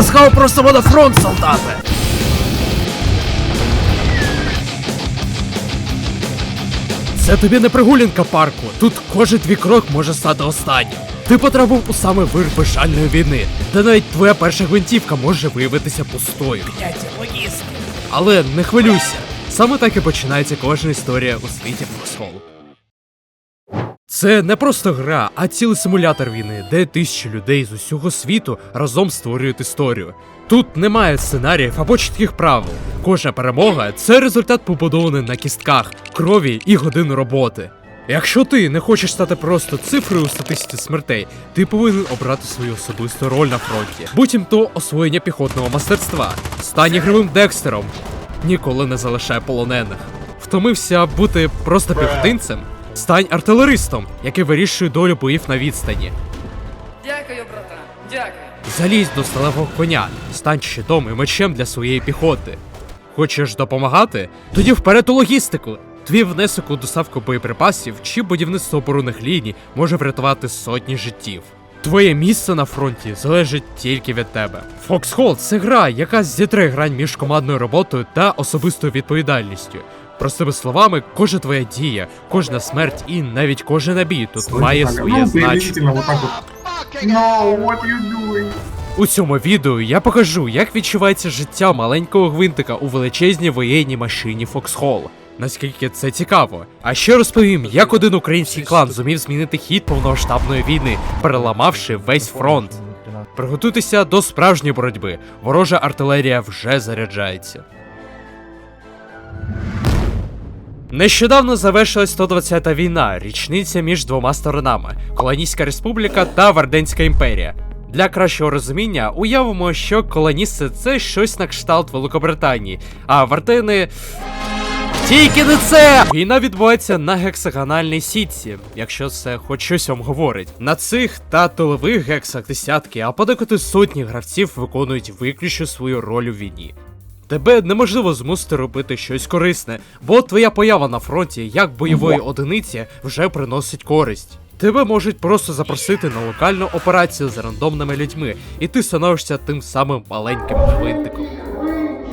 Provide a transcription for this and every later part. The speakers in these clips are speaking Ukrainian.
Ласкаво просимо на фронт, солдати! Це тобі не прогулянка парку. Тут кожен твій крок може стати останнім. Ти потрапив у саме вир безжальної війни, де навіть твоя перша гвинтівка може виявитися пустою. Але не хвилюйся. Саме так і починається кожна історія у світі Foxhole. Це не просто гра, а цілий симулятор війни, де тисячі людей з усього світу разом створюють історію. Тут немає сценаріїв або чітких правил. Кожна перемога це результат побудований на кістках, крові і годин роботи. Якщо ти не хочеш стати просто цифрою у статистиці смертей, ти повинен обрати свою особисту роль на фронті. Будь-ім то освоєння піхотного мастерства, стань ігровим декстером, ніколи не залишай полонених. Втомився бути просто піхотинцем? Стань артилеристом, який вирішує долю боїв на відстані. Дякую, братан. Дякую. Залізь до сталевого коня, стань щитом і мечем для своєї піхоти. Хочеш допомагати? Тоді вперед у логістику. Твій внесок у доставку боєприпасів чи будівництво оборонних ліній може врятувати сотні життів. Твоє місце на фронті залежить тільки від тебе. Foxhole – це гра, яка зітре грань між командною роботою та особистою відповідальністю. Простими словами, кожна твоя дія, кожна смерть і навіть кожен набій тут має Так, своє ну, значення. No, what you doing? У цьому відео я покажу, як відчувається життя маленького гвинтика у величезній воєнній машині Foxhole. Наскільки це цікаво. А ще розповім, як один український клан зумів змінити хід повномасштабної війни, переламавши весь фронт. Приготуйтеся до справжньої боротьби. Ворожа артилерія вже заряджається. Нещодавно завершилась 120-та війна, річниця між двома сторонами Колонійська республіка та Варденська імперія. Для кращого розуміння уявимо, що колоністи це щось на кшталт Великобританії, а вартени. Тільки не це! Війна відбувається на гексагональній сітці, якщо це хоч щось вам говорить. На цих та тилових гексах десятки, а подекуди сотні гравців виконують виключно свою роль у війні. Тебе неможливо змусити робити щось корисне, бо твоя поява на фронті як бойової одиниці вже приносить користь. Тебе можуть просто запросити на локальну операцію з рандомними людьми, і ти становишся тим самим маленьким гвинтиком.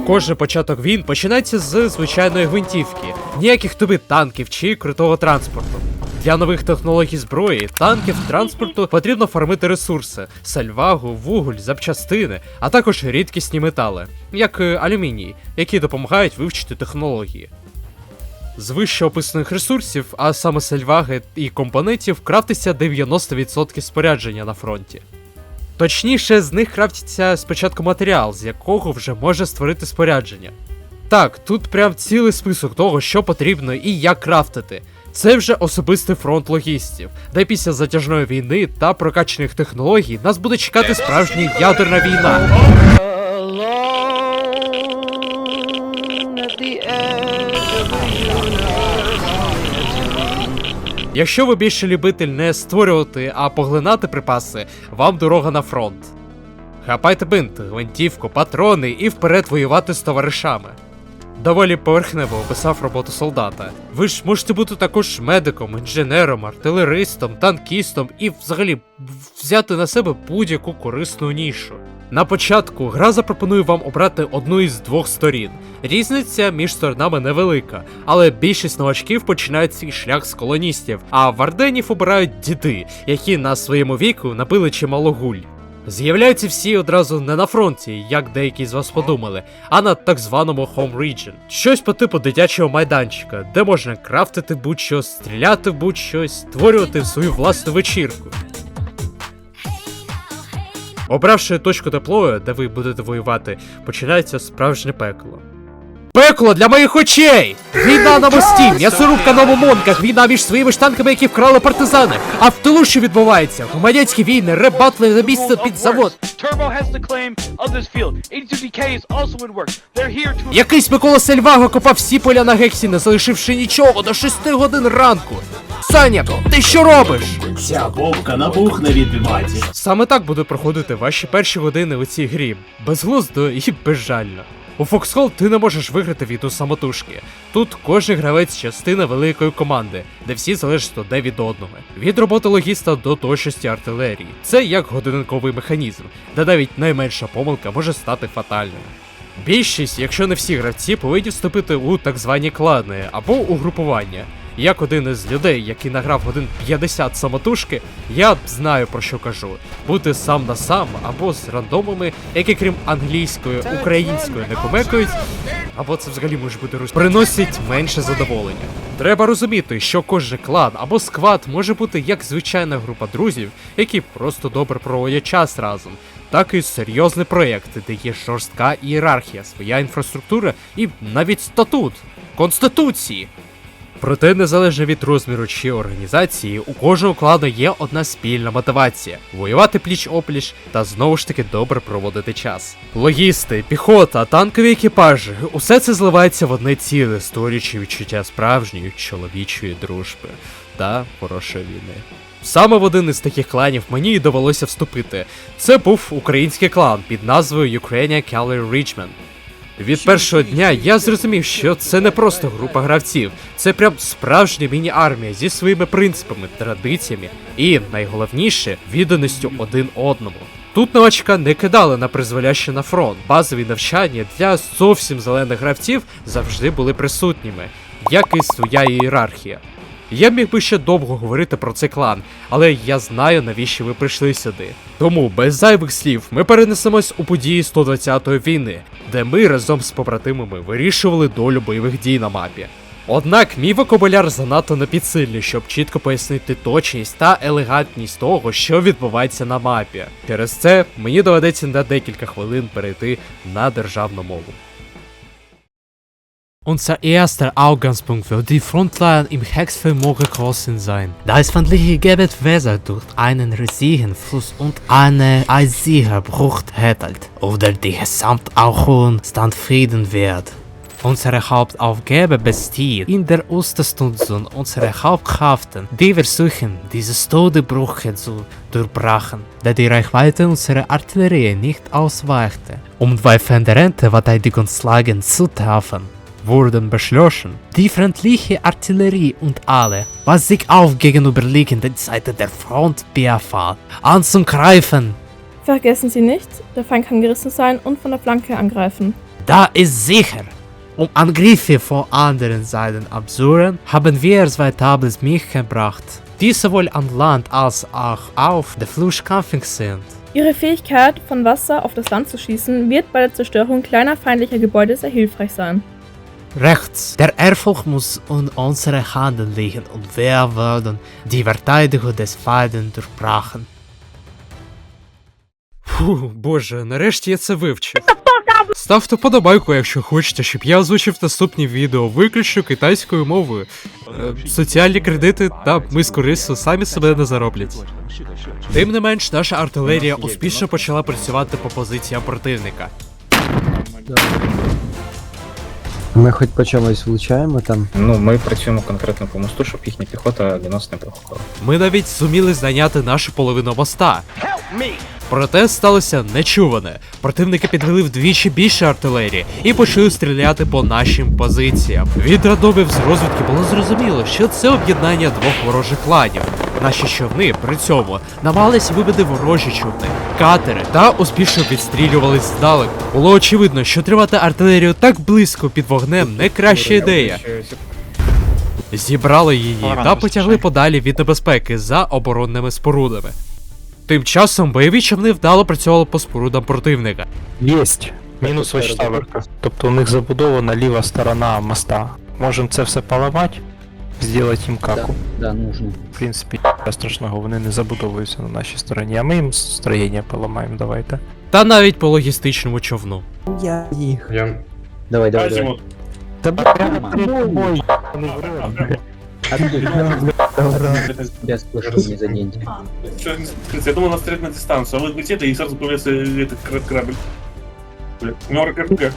Кожен початок війн починається з звичайної гвинтівки, ніяких тобі танків чи крутого транспорту. Для нових технологій зброї, танків, транспорту потрібно фармити ресурси: сальвагу, вуголь, запчастини, а також рідкісні метали, як е, алюміній, які допомагають вивчити технології. З вище описаних ресурсів, а саме сальваги і компонентів, крафтиться 90% спорядження на фронті. Точніше, з них крафтиться спочатку матеріал, з якого вже може створити спорядження. Так, тут прям цілий список того, що потрібно і як крафтити. Це вже особистий фронт логістів, де після затяжної війни та прокачаних технологій нас буде чекати справжня ядерна війна. Якщо ви більше любитель не створювати, а поглинати припаси, вам дорога на фронт. Хапайте бинт, гвинтівку, патрони і вперед воювати з товаришами. Доволі поверхнево описав роботу солдата. Ви ж можете бути також медиком, інженером, артилеристом, танкістом і взагалі взяти на себе будь-яку корисну нішу. На початку гра запропонує вам обрати одну із двох сторін. Різниця між сторонами невелика, але більшість новачків починають свій шлях з колоністів, а варденів обирають діди, які на своєму віку набили чимало гуль. З'являються всі одразу не на фронті, як деякі з вас подумали, а на так званому Home Region. Щось по типу дитячого майданчика, де можна крафтити будь-що, стріляти будь-що, створювати свою власну вечірку. Обравши точку теплою, де ви будете воювати, починається справжнє пекло. Пекло для моїх очей! Війна на мості, м'ясорубка на момонках, війна між своїми ж танками, які вкрали партизани. А в тилу що відбувається? Громадянські війни, ребатли на місце під завод. Turbo has the claim of this field. 82DK is also in work. They're here to Якийсь Микола Сельваго копав всі поля на гексі, не залишивши нічого до 6 годин ранку. Саня, ти що робиш? Ця вовка набухне від біматі. Саме так будуть проходити ваші перші години у цій грі. Безглуздо і безжально. У Foxhole ти не можеш виграти від у самотужки. Тут кожен гравець частина великої команди, де всі залежать одне від одного. Від роботи логіста до точності артилерії. Це як годинниковий механізм, де навіть найменша помилка може стати фатальною. Більшість, якщо не всі гравці, повинні вступити у так звані клани або угрупування. Як один із людей, який награв годин 50 самотужки, я знаю про що кажу. Бути сам на сам або з рандомами, які крім англійської, української не кумекають, або це взагалі може бути рус, приносять менше задоволення. Треба розуміти, що кожен клан або сквад може бути як звичайна група друзів, які просто добре проводять час разом, так і серйозний проєкт, де є жорстка ієрархія, своя інфраструктура і навіть статут конституції. Проте, незалежно від розміру чи організації, у кожного клану є одна спільна мотивація воювати пліч опліч та знову ж таки добре проводити час. Логісти, піхота, танкові екіпажі усе це зливається в одне ціле, створюючи відчуття справжньої чоловічої дружби та хорошої війни. Саме в один із таких кланів мені і довелося вступити. Це був український клан під назвою Ukrainian Cavalry Regiment. Від першого дня я зрозумів, що це не просто група гравців, це прям справжня міні-армія зі своїми принципами, традиціями і, найголовніше, відданістю один одному. Тут новачка не кидали на призволяще на фронт. Базові навчання для зовсім зелених гравців завжди були присутніми, як і своя ієрархія. Я міг би ще довго говорити про цей клан, але я знаю, навіщо ви прийшли сюди. Тому без зайвих слів ми перенесемось у події 120-ї війни, де ми разом з побратимами вирішували долю бойових дій на мапі. Однак мій вокабуляр занадто не підсильний, щоб чітко пояснити точність та елегантність того, що відбувається на мапі. Через це мені доведеться на декілька хвилин перейти на державну мову. Unser erster Ausgangspunkt wird die Frontline im Hexfeldmoore Crossing sein. Das feindliche Gebiet Weser durch einen riesigen Fluss und eine eisige Brucht hättelt, oder die gesamt auch Stand Frieden wird. Unsere Hauptaufgabe besteht in der Unterstützung unserer Hauptkraften, die versuchen, diese Todebrüche zu durchbrechen, da die Reichweite unserer Artillerie nicht ausweichte. Um zwei veränderte Verteidigungslagen zu treffen, wurden beschlossen, die feindliche Artillerie und alle, was sich auf gegenüberliegenden Seite der Front befand, anzugreifen. Vergessen Sie nicht, der Feind kann gerissen sein und von der Flanke angreifen. Da ist sicher. Um Angriffe von anderen Seiten abzuwehren, haben wir zwei Tables mitgebracht, die sowohl an Land als auch auf der Flucht kampfig sind. Ihre Fähigkeit, von Wasser auf das Land zu schießen, wird bei der Zerstörung kleiner feindlicher Gebäude sehr hilfreich sein. Rechts. Der Erfolg muss in unseren Händen liegen und wir werden die Verteidigung des Feindes durchbrechen. Фу, боже, нарешті я це вивчив. Ставте вподобайку, якщо хочете, щоб я озвучив наступні відео виключно китайською мовою. Е, соціальні кредити та миску рису самі себе не зароблять. Тим не менш, наша артилерія успішно почала працювати по позиціям противника. Ми хоч по чомусь влучаємо там. Ну, ми працюємо конкретно по мосту, щоб їхня піхота до нас не проходила. Ми навіть зуміли зайняти нашу половину моста. Проте сталося нечуване. Противники підвели вдвічі більше артилерії і почали стріляти по нашим позиціям. Від радомів з розвідки було зрозуміло, що це об'єднання двох ворожих кланів. Наші човни при цьому намагались вибити ворожі човни, катери та успішно відстрілювались здалеку. Було очевидно, що тримати артилерію так близько під вогнем не краща ідея. Зібрали її та потягли подалі від небезпеки за оборонними спорудами. Тим часом бойові човни вдало працювали по спорудам противника. Єсть. Мінус watchtower. Тобто у них забудована ліва сторона моста. Можемо це все поламати, зробити їм каку. Да, нужно. В принципі, нічого страшного, вони не забудовуються на нашій стороні, а ми їм строєння поламаємо, давайте. Та навіть по логістичному човну. Я їх. Я... Давай, давай, давай. Та прямо не Без флешки не заденьте. Я думал, нас стрелять на дистанцию, а вы где-то, и сразу появляется этот корабль. Бля, у него РПГ.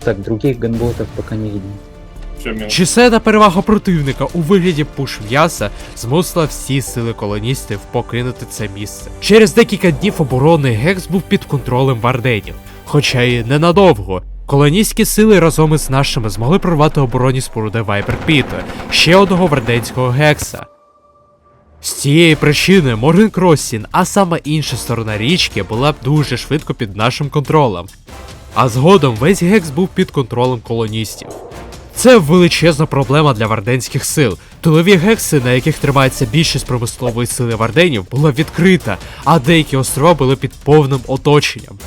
Так, других ганботов пока не видно. Чисельна перевага противника у вигляді пуш м'яса змусила всі сили колоністів покинути це місце. Через декілька днів оборони Гекс був під контролем варденів, хоча й ненадовго. Колоністські сили разом із нашими змогли прорвати оборонні споруди Вайпер Піта, ще одного варденського гекса. З цієї причини Морген Кроссін, а саме інша сторона річки, була б дуже швидко під нашим контролем. А згодом весь гекс був під контролем колоністів. Це величезна проблема для варденських сил. Тилові гекси, на яких тримається більшість промислової сили варденів, була відкрита, а деякі острова були під повним оточенням.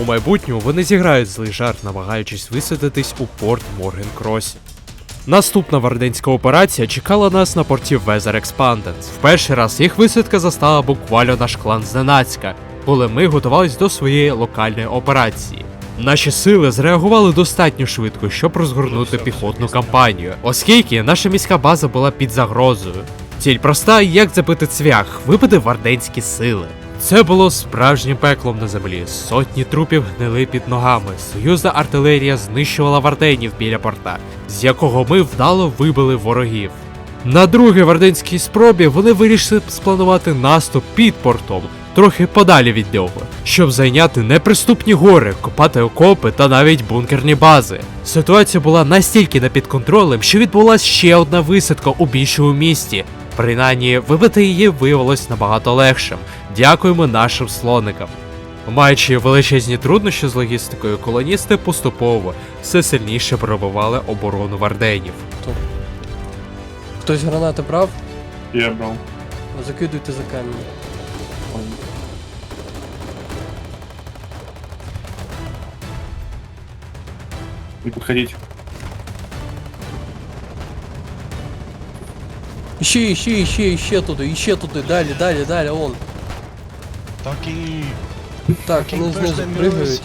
У майбутньому вони зіграють злий жарт, намагаючись висадитись у порт Морген Кросі. Наступна варденська операція чекала нас на порті Weather Expandence. В перший раз їх висадка застала буквально наш клан зненацька, коли ми готувались до своєї локальної операції. Наші сили зреагували достатньо швидко, щоб розгорнути піхотну кампанію, оскільки наша міська база була під загрозою. Ціль проста, як забити цвях, вибити варденські сили. Це було справжнім пеклом на землі. Сотні трупів гнили під ногами. Союзна артилерія знищувала варденів біля порта, з якого ми вдало вибили ворогів. На другій варденській спробі вони вирішили спланувати наступ під портом, трохи подалі від нього, щоб зайняти неприступні гори, копати окопи та навіть бункерні бази. Ситуація була настільки не під контролем, що відбулася ще одна висадка у більшому місті. Принаймні, вибити її виявилось набагато легшим. Дякуємо нашим слоникам. Маючи величезні труднощі з логістикою, колоністи поступово все сильніше пробивали оборону варденів. Хтось гранати брав? Я брав. Закидуйте за камінь. Не підходіть. Іще, іще, іще, іще туди, іще туди, далі, далі, далі, он. Так, вони знизу пригають.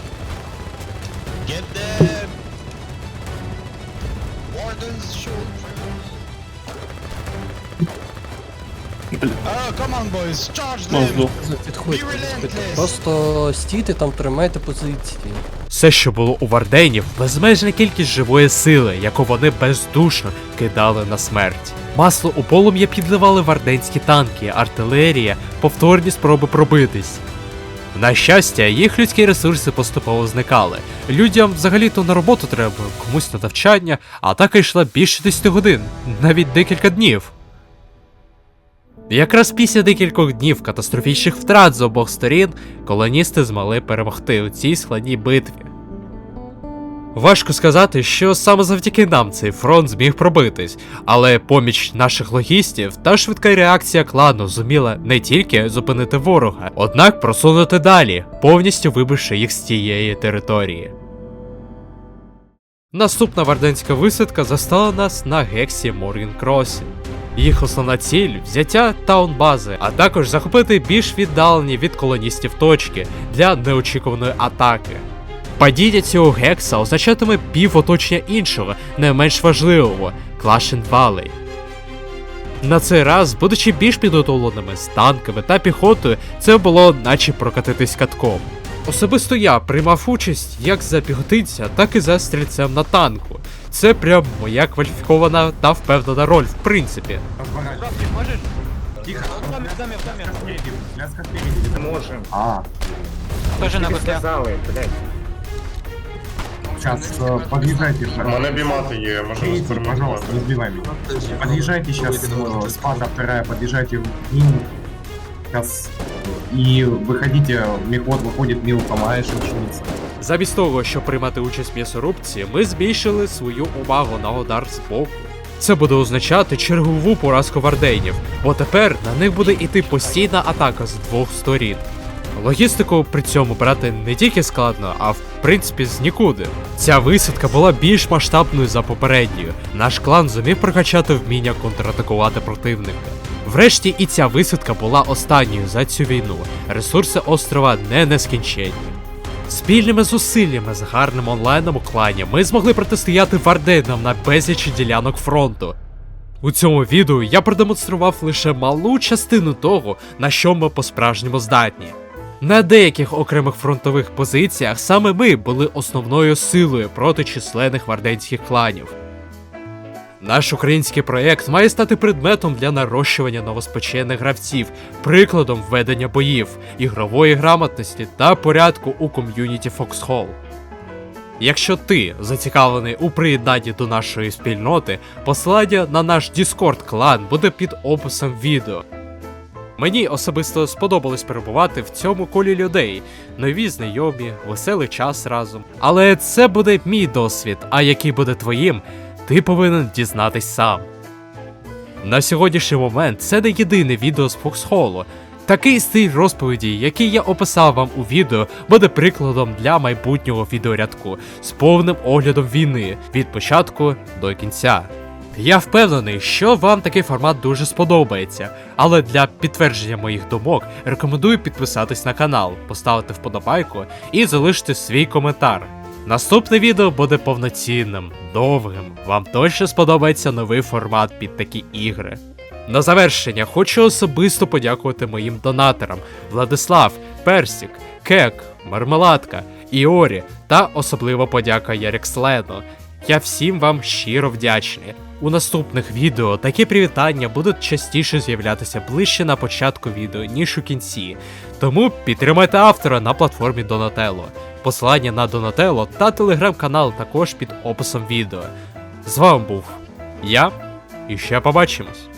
Ну, здох. Підходьте, підходьте. Просто стійте там, тримайте позиції. Все, що було у варденів, безмежна кількість живої сили, яку вони бездушно кидали на смерть. Масло у полум'я підливали варденські танки, артилерія, повторні спроби пробитись. На щастя, їх людські ресурси поступово зникали. Людям взагалі-то на роботу треба, комусь на навчання, а атака йшла більше 10 годин, навіть декілька днів. Якраз після декількох днів катастрофічних втрат з обох сторін колоністи змогли перемогти у цій складній битві. Важко сказати, що саме завдяки нам цей фронт зміг пробитись, але поміч наших логістів та швидка реакція клану зуміла не тільки зупинити ворога, однак просунути далі, повністю вибивши їх з цієї території. Наступна варденська висадка застала нас на гексі Морген Кросі. Їх основна ціль взяття таунбази, а також захопити більш віддалені від колоністів точки для неочікуваної атаки. Падіння цього гекса означатиме пів оточення іншого, не менш важливого Клашен Валей. На цей раз, будучи більш підготовленими з танками та піхотою, це було наче прокатитись катком. Особисто я приймав участь як за піхотинця, так і за стрільцем на танку. Це прям моя кваліфікована та впевнена роль, в принципі. А, Тоже на котле. сейчас э, подъезжайте. мене бімати є, можна Видите, пожалуйста, не сбивай меня. Подъезжайте сейчас, э, спада вторая, подъезжайте в ним. Сейчас и выходите, мехвод выходит, мил помагаешь ученица. Замість того, щоб приймати участь в м'ясорубці, ми збільшили свою увагу на удар з боку. Це буде означати чергову поразку вардейнів, бо тепер на них буде йти постійна атака з двох сторін. Логістику при цьому брати не тільки складно, а в принципі з нікуди. Ця висадка була більш масштабною за попередньою. Наш клан зумів прокачати вміння контратакувати противника. Врешті і ця висадка була останньою за цю війну. Ресурси острова не нескінченні. Спільними зусиллями з гарним онлайном у клані ми змогли протистояти варденам на безлічі ділянок фронту. У цьому відео я продемонстрував лише малу частину того, на що ми по-справжньому здатні. На деяких окремих фронтових позиціях саме ми були основною силою проти численних варденських кланів. Наш український проєкт має стати предметом для нарощування новоспечених гравців, прикладом ведення боїв, ігрової грамотності та порядку у ком'юніті Foxhole. Якщо ти зацікавлений у приєднанні до нашої спільноти, посилання на наш Discord клан буде під описом відео. Мені особисто сподобалось перебувати в цьому колі людей, нові знайомі, веселий час разом. Але це буде мій досвід, а який буде твоїм, ти повинен дізнатись сам. На сьогоднішній момент це не єдине відео з Фоксхолу. Такий стиль розповіді, який я описав вам у відео, буде прикладом для майбутнього відеорядку з повним оглядом війни від початку до кінця. Я впевнений, що вам такий формат дуже сподобається, але для підтвердження моїх думок рекомендую підписатись на канал, поставити вподобайку і залишити свій коментар. Наступне відео буде повноцінним, довгим. Вам точно сподобається новий формат під такі ігри. На завершення хочу особисто подякувати моїм донаторам Владислав, Персік, Кек, Мармеладка, Іорі та особливо подяка Ярекслену. Я всім вам щиро вдячний. У наступних відео такі привітання будуть частіше з'являтися ближче на початку відео, ніж у кінці. Тому підтримайте автора на платформі Donatello. Посилання на Donatello та телеграм-канал також під описом відео. З вами був я, і ще побачимось.